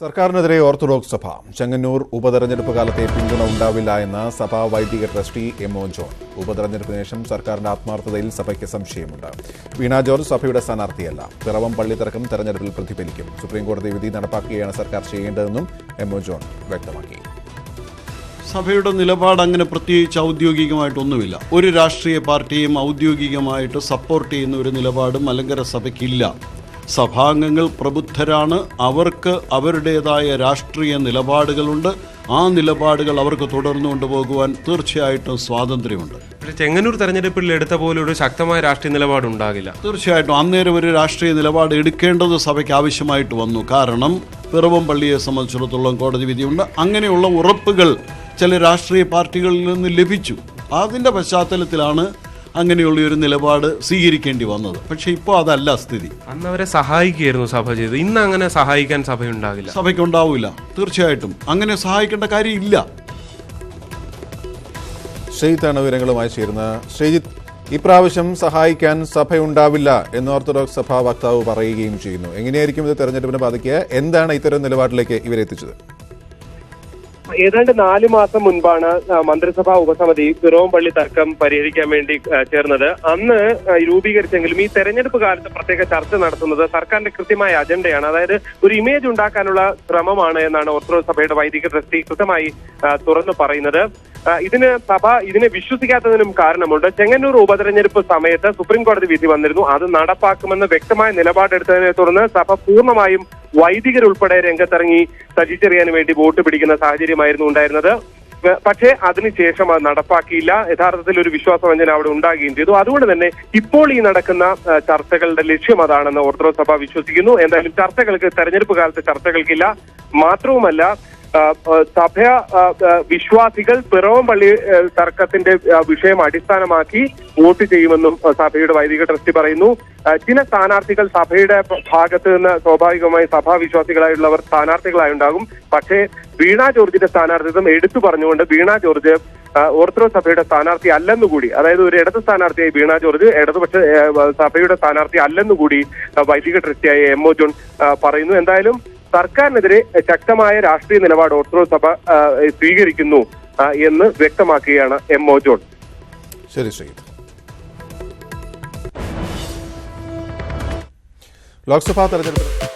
സർക്കാരിനെതിരെ ഓർത്തഡോക്സ് സഭ. ചെങ്ങന്നൂർ ഉപതെരഞ്ഞെടുപ്പ് കാലത്തെ പിന്തുണ ഉണ്ടാവില്ല എന്ന് സഭാ വൈദിക ട്രസ്റ്റി എം ഒ ജോൺ. ഉപതെരഞ്ഞെടുപ്പിന് ശേഷം സർക്കാരിന്റെ ആത്മാർത്ഥതയിൽ സഭയ്ക്ക് സംശയമുണ്ട്. വീണ ജോർജ് സഭയുടെ സ്ഥാനാർത്ഥിയല്ല. പിറവം പള്ളി തർക്കം തെരഞ്ഞെടുപ്പിൽ പ്രതിഫലിക്കും. സുപ്രീംകോടതി വിധി നടപ്പാക്കുകയാണ് സർക്കാർ ചെയ്യേണ്ടതെന്നും എം ഒ ജോൺ വ്യക്തമാക്കി. സഭയുടെ നിലപാട് അങ്ങനെ പ്രത്യേകിച്ച് ഔദ്യോഗികമായിട്ടൊന്നുമില്ല. ഒരു രാഷ്ട്രീയ പാർട്ടിയും ഔദ്യോഗികമായിട്ട് സപ്പോർട്ട് ചെയ്യുന്ന ഒരു നിലപാടും മലങ്കര സഭയ്ക്കില്ല. സഭാംഗങ്ങൾ പ്രബുദ്ധരാണ്. അവർക്ക് അവരുടേതായ രാഷ്ട്രീയ നിലപാടുകളുണ്ട്. ആ നിലപാടുകൾ അവർക്ക് തുടർന്നു കൊണ്ടുപോകുവാൻ തീർച്ചയായിട്ടും സ്വാതന്ത്ര്യമുണ്ട്. ചെങ്ങന്നൂർ തെരഞ്ഞെടുപ്പിൽ എടുത്ത പോലെ ഒരു ശക്തമായ രാഷ്ട്രീയ നിലപാട് ഉണ്ടാകില്ല. തീർച്ചയായിട്ടും അന്നേരം ഒരു രാഷ്ട്രീയ നിലപാട് എടുക്കേണ്ടത് സഭയ്ക്ക് ആവശ്യമായിട്ട് വന്നു. കാരണം പിറവം പള്ളിയെ സംബന്ധിച്ചിടത്തോളം കോടതി വിധിയുണ്ട്. അങ്ങനെയുള്ള ഉറപ്പുകൾ ചില രാഷ്ട്രീയ പാർട്ടികളിൽ നിന്ന് ലഭിച്ചു. അതിന്റെ പശ്ചാത്തലത്തിലാണ് അങ്ങനെയുള്ള ഒരു നിലപാട് സ്വീകരിക്കേണ്ടി വന്നത്. പക്ഷേ ഇപ്പോൾ അതല്ല സ്ഥിതി. അന്ന് അവരെ സഹായിക്കുകയായിരുന്നു സഭ ചെയ്ത് ഇന്ന് അങ്ങനെ സഹായിക്കാൻ സഭയുണ്ടാകില്ല. സഭയ്ക്ക് ഉണ്ടാവില്ല തീർച്ചയായിട്ടും. അങ്ങനെ സഹായിക്കേണ്ട കാര്യമില്ല. ശ്രീജിത്താണ് വിവരങ്ങളുമായി ചേരുന്ന ശ്രീജിത്ത് ഇപ്രാവശ്യം സഹായിക്കാൻ സഭയുണ്ടാവില്ല എന്ന് ഓർത്തഡോക്സ് സഭാ വക്താവ് പറയുകയും ചെയ്യുന്നു. എങ്ങനെയായിരിക്കും ഇത് തെരഞ്ഞെടുപ്പിനെ ബാധിക്കുക? എന്താണ് ഇത്തരം നിലപാടിലേക്ക് ഇവരെത്തിച്ചത് ഏതാണ്ട് നാല് മാസം മുൻപാണ് മന്ത്രിസഭാ ഉപസമിതി പിറവം പള്ളി തർക്കം പരിഹരിക്കാൻ വേണ്ടി ചേർന്നത്. അന്ന് രൂപീകരിച്ചെങ്കിലും ഈ തെരഞ്ഞെടുപ്പ് കാലത്ത് പ്രത്യേക ചർച്ച നടത്തുന്നത് സർക്കാരിന്റെ കൃത്യമായ അജണ്ടയാണ്. അതായത് ഒരു ഇമേജ് ഉണ്ടാക്കാനുള്ള ശ്രമമാണ് എന്നാണ് ഓർത്തഡോക്സ് സഭയുടെ വൈദിക ട്രസ്റ്റി കൃത്യമായി തുറന്നു പറയുന്നത്. ഇതിന് സഭ ഇതിനെ വിശ്വസിക്കാത്തതിനും കാരണമുണ്ട്. ചെങ്ങന്നൂർ ഉപതെരഞ്ഞെടുപ്പ് സമയത്ത് സുപ്രീം കോടതി വിധി വന്നിരുന്നു. അത് നടപ്പാക്കുമെന്ന് വ്യക്തമായ നിലപാടെടുത്തതിനെ തുടർന്ന് സഭ പൂർണമായും വൈദികരുൾപ്പെടെ രംഗത്തിറങ്ങി സജി വേണ്ടി വോട്ട് പിടിക്കുന്ന സാഹചര്യമായിരുന്നു ഉണ്ടായിരുന്നത്. പക്ഷേ അതിനുശേഷം അത് നടപ്പാക്കിയില്ല. യഥാർത്ഥത്തിൽ ഒരു വിശ്വാസവഞ്ചന അവിടെ ഉണ്ടാകുകയും ചെയ്തു. അതുകൊണ്ട് തന്നെ ഇപ്പോൾ ഈ നടക്കുന്ന ചർച്ചകളുടെ ലക്ഷ്യം അതാണെന്ന് ഓർത്തഡോക്സ് സഭ വിശ്വസിക്കുന്നു. എന്തായാലും ചർച്ചകൾക്ക് തെരഞ്ഞെടുപ്പ് കാലത്ത് ചർച്ചകൾക്കില്ല. മാത്രവുമല്ല സഭ വിശ്വാസികൾ പിറവം പള്ളി തർക്കത്തിന്റെ വിഷയം അടിസ്ഥാനമാക്കി വോട്ട് ചെയ്യുമെന്നും സഭയുടെ വൈദിക ട്രസ്റ്റി പറയുന്നു. ചില സ്ഥാനാർത്ഥികൾ സഭയുടെ ഭാഗത്ത് നിന്ന് സ്വാഭാവികമായി സഭാ വിശ്വാസികളായുള്ളവർ സ്ഥാനാർത്ഥികളായി ഉണ്ടാകും പക്ഷേ വീണ ജോർജിന്റെ സ്ഥാനാർത്ഥിത്വം എടുത്തു പറഞ്ഞുകൊണ്ട് വീണ ജോർജ് ഓർത്തഡോക്സ് സഭയുടെ സ്ഥാനാർത്ഥി അല്ലെന്നുകൂടി അതായത് ഒരു ഇടത് സ്ഥാനാർത്ഥിയായി വീണ ജോർജ് ഇടതുപക്ഷ സഭയുടെ സ്ഥാനാർത്ഥി അല്ലെന്നുകൂടി വൈദിക ട്രസ്റ്റിയായ എം ഒ ജോൺ പറയുന്നു. എന്തായാലും സർക്കാരിനെതിരെ ശക്തമായ രാഷ്ട്രീയ നിലപാട് ഓർത്തഡോക്സ് സഭ സ്വീകരിക്കുന്നു എന്ന് വ്യക്തമാക്കുകയാണ് എം ഒ ജോൺ. ശരി ശ്രീജിത്ത് ലോക്സഭാ തെരഞ്ഞെടുപ്പ്